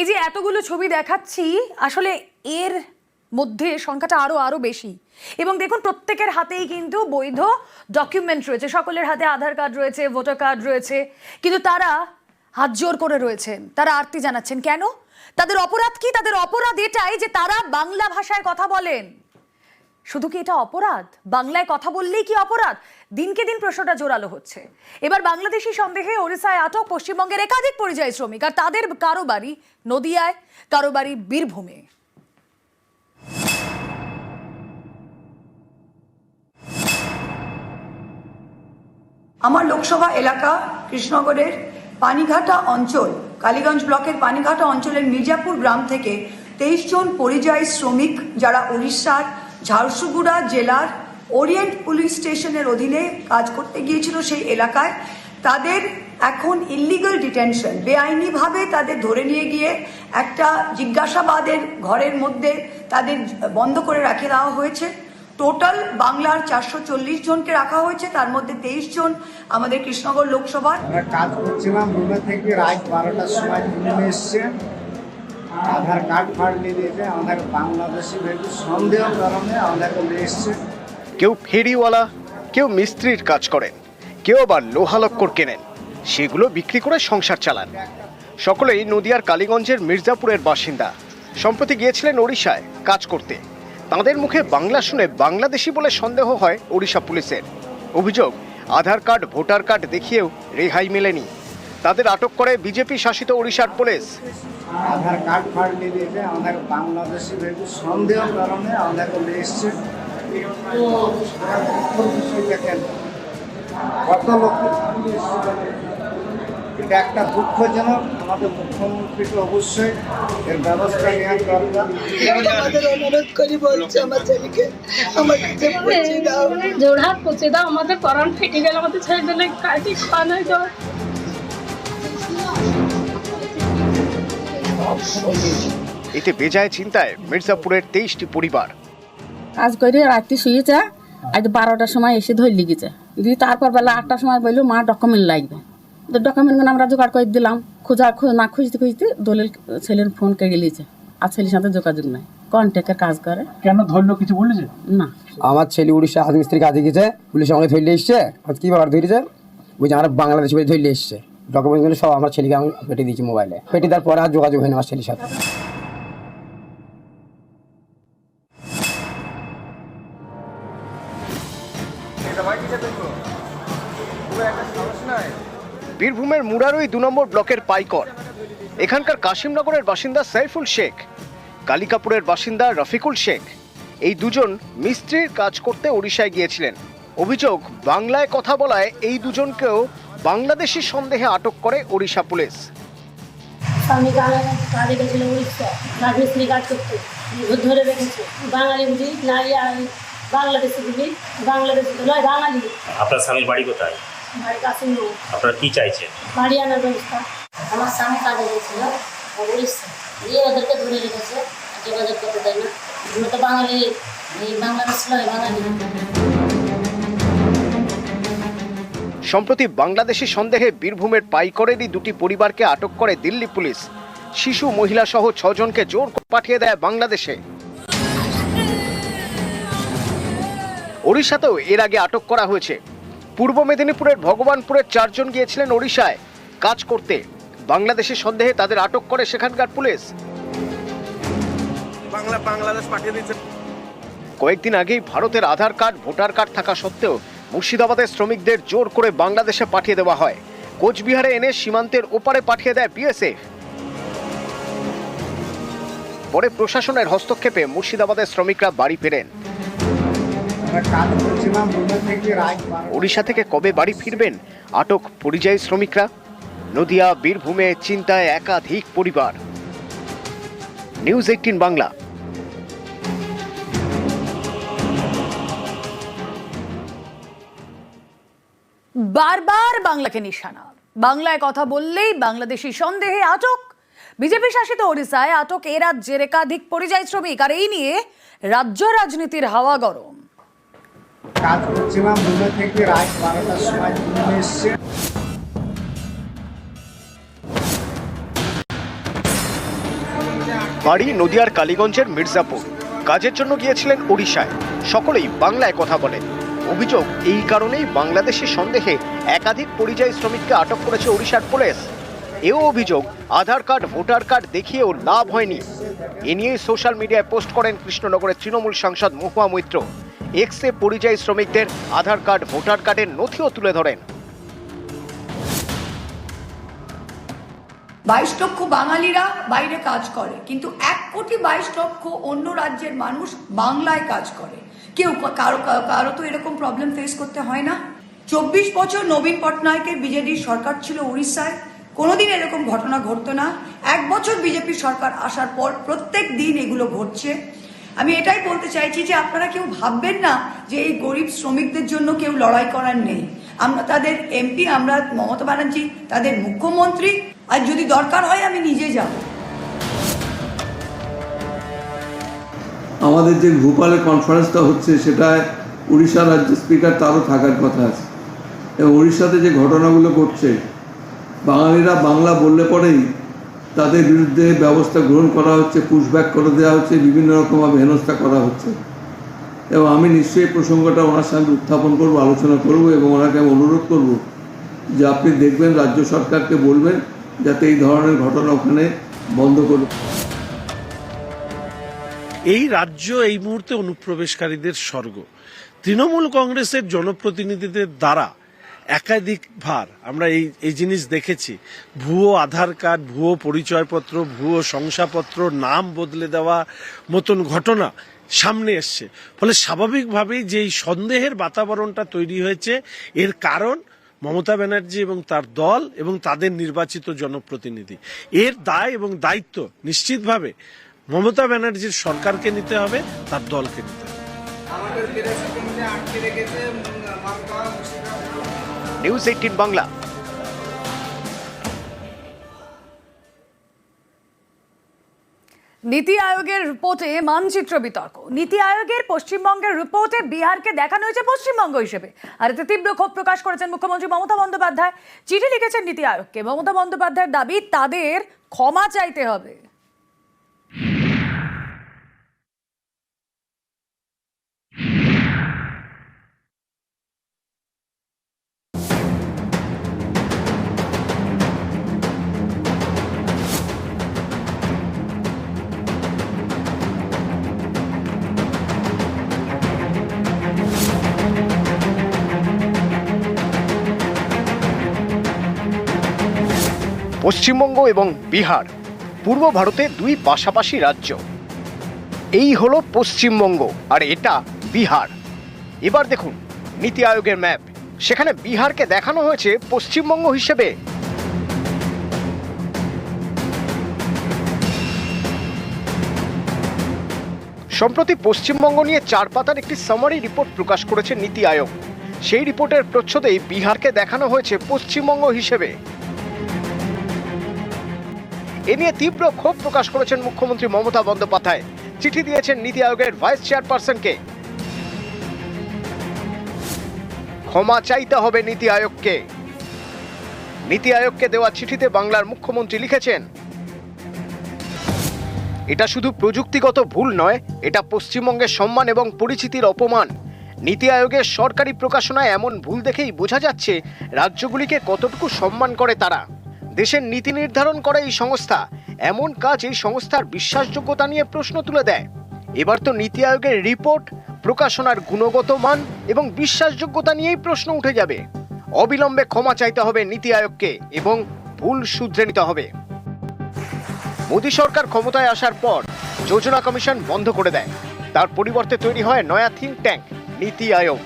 এই যে এতগুলো ছবি দেখাচ্ছি, আসলে এর মধ্যে সংখ্যাটা আরও আরও বেশি। এবং দেখুন, প্রত্যেকের হাতেই কিন্তু বৈধ ডকুমেন্ট রয়েছে। সকলের হাতে আধার কার্ড রয়েছে ভোটার কার্ড রয়েছে। কিন্তু তারা হাত জোর করে রয়েছেন। তারা আরতি জানাচ্ছেন। কেন? তাদের অপরাধ কি? তাদের অপরাধ এটাই যে তারা বাংলা ভাষায় কথা বলেন। শুধু কি এটা অপরাধ? বাংলায় কথা বললেই কি অপরাধ? দিনকে দিন প্রশ্নটা জোরালো হচ্ছে। এবার বাংলাদেশি সন্দেহে ওড়িশায় আটক পশ্চিমবঙ্গের একাধিক পরিযায়ী শ্রমিক, আর তাদের কারও বাড়ি নদিয়ায়, কারও বাড়ি বীরভূমে। আমার লোকসভা এলাকা কৃষ্ণনগরের পানিঘাটা অঞ্চল, কালীগঞ্জ ব্লকের পানিঘাটা অঞ্চলের মির্জাপুর গ্রাম থেকে তেইশ জন পরিযায়ী শ্রমিক, যারা উড়িষ্যার ঝারসুগুড়া জেলার ওরিয়েন্ট পুলিশ স্টেশনের অধীনে কাজ করতে গিয়েছিল সেই এলাকায়। তাদের এখন ইল্লিগাল ডিটেনশন বেআইনিভাবে তাদের ধরে নিয়ে গিয়ে একটা জিজ্ঞাসাবাদের ঘরের মধ্যে তাদের বন্ধ করে রাখে দেওয়া হয়েছে। টোটাল বাংলার চারশো চল্লিশ জনকে রাখা হয়েছে, তার মধ্যে তেইশ জন আমাদের কৃষ্ণনগর লোকসভার। কাজ করছিলাম রুমে থেকে রাত বারোটার সময়। এসছে। আধার কার্ড ফার্ড নিয়ে আমাদের বাংলাদেশি ভেবে সন্দেহ কারণে আমাদেরকে নিয়ে এসছে। কেউ ফেরিওয়ালা, কেউ মিস্ত্রির কাজ করেন, কেউ আবার লোহালক্কর কেনেন, সেগুলো বিক্রি করে সংসার চালান। সকলেই নদিয়ার কালীগঞ্জের মির্জাপুরের বাসিন্দা। সম্প্রতি গিয়েছিলেন ওড়িশায় কাজ করতে। তাঁদের মুখে বাংলা শুনে বাংলাদেশি বলে সন্দেহ হয় ওড়িশা পুলিশের। অভিযোগ, আধার কার্ড, ভোটার কার্ড দেখিয়েও রেহাই মেলেনি। তাদের আটক করে বিজেপি শাসিত ওড়িশার পুলিশ। আধার কার্ড ফার্ড নিয়ে দিয়েছে আমাদের বাংলাদেশি ভেবে সন্দেহ কারণে আমাদেরকে নিয়ে এসছে। দেখেন কত লোক এটা একটা দুঃখজনক আমাদের মুখ্যমন্ত্রীকে অবশ্যই এর ব্যবস্থা নেওয়ার দরকার। আমাদের অনুরোধ করি বলছি আমার ছেলেকে কাছে পৌঁছে দাও পৌঁছে দাও আমাদের পরাণ ফেটে গেল আমাদের ছেড়ে দিলে কাজে এতে বেজায় চিন্তায় মির্জাপুরের তেইশটি পরিবার। কাজ করে রাত্রি শুয়েছে আজ বারোটার সময় এসে ধরে লিখেছে দিয়ে তারপর বেলা আটটার সময় বলল মা ডকুমেন্ট লাগবে। তো ডকুমেন্টগুলো আমরা জোগাড় করে দিলাম। খোঁজা খোঁজ না খুঁজতে খুঁজতে দলিল ছেলের ফোন কেড়ে নিয়েছে আর ছেলের সাথে যোগাযোগ নাই। কন্ট্যাক্টের কাজ করে। কেন ধরলো কিছু বলেছে না। আমার ছেলে উড়িষ্যা রাজমিস্ত্রি কাজে গেছে পুলিশ আমাকে ধরলে এসছে। আজ কি ব্যাপার ধরেছে? বুঝছি আমার বাংলাদেশ বলে ধরলে এসছে। ডকুমেন্টগুলো সব আমার ছেলেকে আমি পেটে দিয়েছি মোবাইলে পেটে দেওয়ার পরে আর যোগাযোগ হয়নি আমার ছেলের সাথে। বীরভূমের মুরারই দু নম্বর ব্লকের পাইকর। এখানকার কাশিমনগরের বাসিন্দা সাইফুল শেখ, কালিকাপুরের বাসিন্দা রফিকুল শেখ, এই দুজন মিস্ত্রির কাজ করতে ওড়িশায় গিয়েছিলেন। অভিযোগ, বাংলায় কথা বলায় এই দুজনকেও বাংলাদেশি সন্দেহে আটক করে ওড়িশা পুলিশ। স্বামী কাজে কাজে গেছিল উড়িষ্যা রাজমিস্ত্রি কাজ করতে ধরে রেখেছে। বাঙালি বুঝি নারী আর বাংলাদেশি বুঝি বাংলাদেশি নয় বাঙালি। আপনার স্বামীর বাড়ি কোথায়? বাড়ি কাশিম আপনারা কি চাইছেন? বাড়ি আনার ব্যবস্থা। আমার স্বামী কাজে গেছিল উড়িষ্যা দিয়ে ওদেরকে ধরে রেখেছে। যোগাযোগ করতে দেয় না। আমরা তো বাঙালি বাংলাদেশ নয় বাঙালি। সম্প্রতি বাংলাদেশি সন্দেহে বীরভূমের পাইকরেরই দুটি পরিবারকে আটক করে দিল্লি পুলিশ। শিশু মহিলা সহ ছজনকে জোর পাঠিয়ে দেয় বাংলাদেশে। ওড়িশাতেও এর আগে আটক করা হয়েছে। পূর্ব মেদিনীপুরের ভগবানপুরের চারজন গিয়েছিলেন ওড়িশায় কাজ করতে। বাংলাদেশের সন্দেহে তাদের আটক করে সেখানকার পুলিশ। বাংলা বাংলাদেশ পাঠিয়ে কয়েকদিন আগেই ভারতের আধার কার্ড ভোটার কার্ড থাকা সত্ত্বেও মুর্শিদাবাদের শ্রমিকদের জোর করে বাংলাদেশে পাঠিয়ে দেওয়া হয়। কোচবিহারে এনে সীমান্তের ওপারে পাঠিয়ে দেয় বিএসএফ। পরে প্রশাসনের হস্তক্ষেপে মুর্শিদাবাদের শ্রমিকরা বাড়ি ফেরেন। ওড়িশা থেকে কবে বাড়ি ফিরবেন? আটক পরিযায়ী শ্রমিকরা? নদিয়া, বীরভূমে চিন্তায় একাধিক পরিবার। News eighteen Bangla. বারবার বাংলাকে নিশানা। বাংলায় কথা বললেই বাংলাদেশি সন্দেহে আটক। বিজেপি শাসিত ওড়িশায় আটক এ রাজ্যের একাধিক পরিযায়ী শ্রমিক আর এই নিয়ে রাজ্য রাজনীতির হাওয়া গরম। কাজ করছিলাম রুমে থেকে রাত বারোটার সময় এসছে। বাড়ি নদিয়ার কালীগঞ্জের মির্জাপুর। কাজের জন্য গিয়েছিলেন ওড়িশায়। সকলেই বাংলায় কথা বলেন। অভিযোগ, এই কারণেই বাংলাদেশি সন্দেহে একাধিক পরিযায়ী শ্রমিককে আটক করেছে ওড়িশার পুলিশ। এও অভিযোগ, আধার কার্ড, ভোটার কার্ড দেখিয়েও লাভ হয়নি। এ নিয়ে সোশ্যাল মিডিয়ায় পোস্ট করেন কৃষ্ণনগরের তৃণমূল সাংসদ মহুয়া মৈত্র। এক্সে পরিযায়ী শ্রমিকদের আধার কার্ড, ভোটার কার্ডের নথিও তুলে ধরেন। বাইশ লক্ষ বাঙালিরা বাইরে কাজ করে, কিন্তু এক কোটি বাইশ লক্ষ অন্য রাজ্যের মানুষ বাংলায় কাজ করে। কেউ কারও কারো- তো এরকম প্রবলেম ফেস করতে হয় না। চব্বিশ বছর নবীন পটনায়কের বিজেডির সরকার ছিল উড়িষ্যায়। কোনোদিন এরকম ঘটনা ঘটতো না। এক বছর বিজেপি সরকার আসার পর প্রত্যেক দিন এগুলো ঘটছে। আমি এটাই বলতে চাইছি যে আপনারা কেউ ভাববেন না যে এই গরিব শ্রমিকদের জন্য কেউ লড়াই করার নেই। আমরা তাদের এমপি আমরা মমতা ব্যানার্জি, তাদের মুখ্যমন্ত্রী। আর যদি দরকার হয় আমি নিজে যাব। আমাদের যে ভোপালে কনফারেন্সটা হচ্ছে, সেটায় উড়িষ্যা রাজ্য স্পিকার তারও থাকার কথা আছে। এবং উড়িষ্যাতে যে ঘটনাগুলো ঘটছে, বাঙালিরা বাংলা বললে পরেই তাদের বিরুদ্ধে ব্যবস্থা গ্রহণ করা হচ্ছে পুশব্যাক করে দেওয়া হচ্ছে, বিভিন্ন রকমভাবে হেনস্থা করা হচ্ছে। এবং আমি নিশ্চয়ই প্রসঙ্গটা ওনার সামনে উত্থাপন করব, আলোচনা করব এবং ওনাকে আমি অনুরোধ করব যে আপনি দেখবেন, রাজ্য সরকারকে বলবেন যাতে এই ধরনের ঘটনা ওখানে বন্ধ করুন এই রাজ্য এই মুহূর্তে অনুপ্রবেশকারীদের স্বর্গ। তৃণমূল কংগ্রেসের জনপ্রতিনিধিদের দ্বারা একাধিক ভার আমরা এই এই জিনিস দেখেছি। ভুয়ো আধার কার্ড, ভুয়ো পরিচয়পত্র, ভুয়ো শংসাপত্র, নাম বদলে দেওয়া মতন ঘটনা সামনে এসছে। ফলে স্বাভাবিকভাবেই যে এই সন্দেহের বাতাবরণটা তৈরি হয়েছে, এর কারণ মমতা ব্যানার্জি এবং তার দল এবং তাদের নির্বাচিত জনপ্রতিনিধি। এর দায় এবং দায়িত্ব নিশ্চিতভাবে মমতা ব্যানার্জির সরকারকে নিতে হবে তার দলকে নিতে হবে। News eighteen Bangla. নীতি আয়োগের রিপোর্টে মানচিত্র বিতর্ক। নীতি আয়োগের পশ্চিমবঙ্গের রিপোর্টে বিহারকে দেখানো হয়েছে পশ্চিমবঙ্গ হিসেবে। আর এতে তীব্র ক্ষোভ প্রকাশ করেছেন মুখ্যমন্ত্রী মমতা বন্দ্যোপাধ্যায়। চিঠি লিখেছেন নীতি আয়োগকে। মমতা বন্দ্যোপাধ্যায়ের দাবি তাদের ক্ষমা চাইতে হবে। পশ্চিমবঙ্গ এবং বিহার, পূর্ব ভারতে দুই পাশাপাশি রাজ্য। এই হলো পশ্চিমবঙ্গ আর এটা বিহার। এবার দেখুন নীতি আয়োগের ম্যাপ। সেখানে বিহারকে দেখানো হয়েছে পশ্চিমবঙ্গ হিসেবে। সম্প্রতি পশ্চিমবঙ্গ নিয়ে চার পাতার একটি সামারি রিপোর্ট প্রকাশ করেছে নীতি আয়োগ। সেই রিপোর্টের প্রচ্ছদেই বিহারকে দেখানো হয়েছে পশ্চিমবঙ্গ হিসেবে। এ নিয়ে তীব্র ক্ষোভ প্রকাশ করেছেন মুখ্যমন্ত্রী মমতা বন্দ্যোপাধ্যায়। চিঠি দিয়েছেন নীতি আয়োগের ভাইস চেয়ারপারসনকে। ক্ষমা চাইতে হবে নীতি আয়োগকে। নীতি আয়োগকে দেওয়া চিঠিতে বাংলার মুখ্যমন্ত্রী লিখেছেন, এটা শুধু প্রযুক্তিগত ভুল নয়, এটা পশ্চিমবঙ্গের সম্মান এবং পরিচিতির অপমান। নীতি আয়োগের সরকারি প্রকাশনায় এমন ভুল দেখেই বোঝা যাচ্ছে রাজ্যগুলিকে কতটুকু সম্মান করে তারা। দেশের নীতি নির্ধারণ করে এই সংস্থা এমন কাজ এই সংস্থার বিশ্বাসযোগ্যতা নিয়ে প্রশ্ন তুলে দেয়। এবার তো নীতি আয়োগের রিপোর্ট, প্রকাশনার গুণগত মান এবং বিশ্বাসযোগ্যতা নিয়েই প্রশ্ন উঠে যাবে। অবিলম্বে ক্ষমা চাইতে হবে নীতি আয়োগকে এবং ভুল শুধরে নিতে হবে। মোদী সরকার ক্ষমতায় আসার পর যোজনা কমিশন বন্ধ করে দেয়। তার পরিবর্তে তৈরি হয় নয়া থিঙ্ক ট্যাঙ্ক নীতি আয়োগ।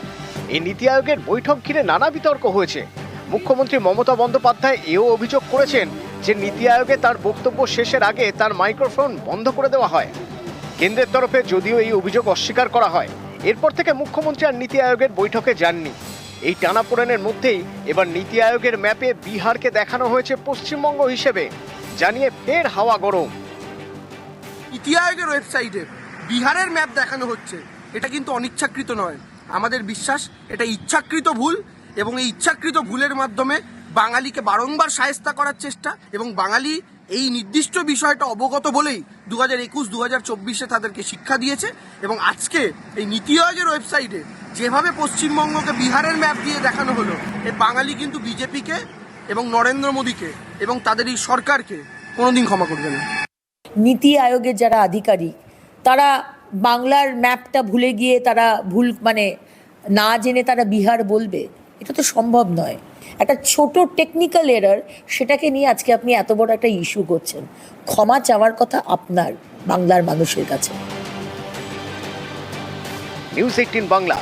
এই নীতি আয়োগের বৈঠক ঘিরে নানা বিতর্ক হয়েছে। মুখ্যমন্ত্রী মমতা বন্দ্যোপাধ্যায় এও অভিযোগ করেছেন যে নীতি আয়োগে তার বক্তব্য শেষের আগে তার মাইক্রোফোন বন্ধ করে দেওয়া হয়। কেন্দ্রের তরফে যদিও এই অভিযোগ অস্বীকার করা হয়। এরপর থেকে মুখ্যমন্ত্রী আর নীতি আয়োগের বৈঠকে যাননি। এই টানাপোড়েনের মধ্যেই এবার নীতি আয়োগের ম্যাপে বিহারকে দেখানো হয়েছে পশ্চিমবঙ্গ হিসেবে, জানিয়ে ফের হাওয়া গরম। নীতি আয়োগের ওয়েবসাইটে বিহারের ম্যাপ দেখানো হচ্ছে। এটা কিন্তু অনিচ্ছাকৃত নয়। আমাদের বিশ্বাস, এটা ইচ্ছাকৃত ভুল এবং এই ইচ্ছাকৃত ভুলের মাধ্যমে বাঙালিকে বারংবার সায়স্তা করার চেষ্টা এবং বাঙালি এই নির্দিষ্ট বিষয়টা অবগত বলেই দু হাজার একুশ দু হাজার চব্বিশে তাদেরকে শিক্ষা দিয়েছে এবং আজকে এই নীতি আয়োগের ওয়েবসাইটে যেভাবে পশ্চিমবঙ্গকে বিহারের ম্যাপ দিয়ে দেখানো হলো, এ বাঙালি কিন্তু বিজেপিকে এবং নরেন্দ্র মোদীকে এবং তাদের এই সরকারকে কোনোদিন ক্ষমা করবে না। নীতি আয়োগের যারা আধিকারিক, তারা বাংলার ম্যাপটা ভুলে গিয়ে তারা ভুল মানে না জেনে তারা বিহার বলবে। এটা তো সম্ভব নয়। একটা ছোট টেকনিক্যাল এরার সেটাকে নিয়ে আজকে আপনি এত বড় একটা ইস্যু করছেন। ক্ষমা চাওয়ার কথা আপনার বাংলার মানুষের কাছে। News eighteen Bangla.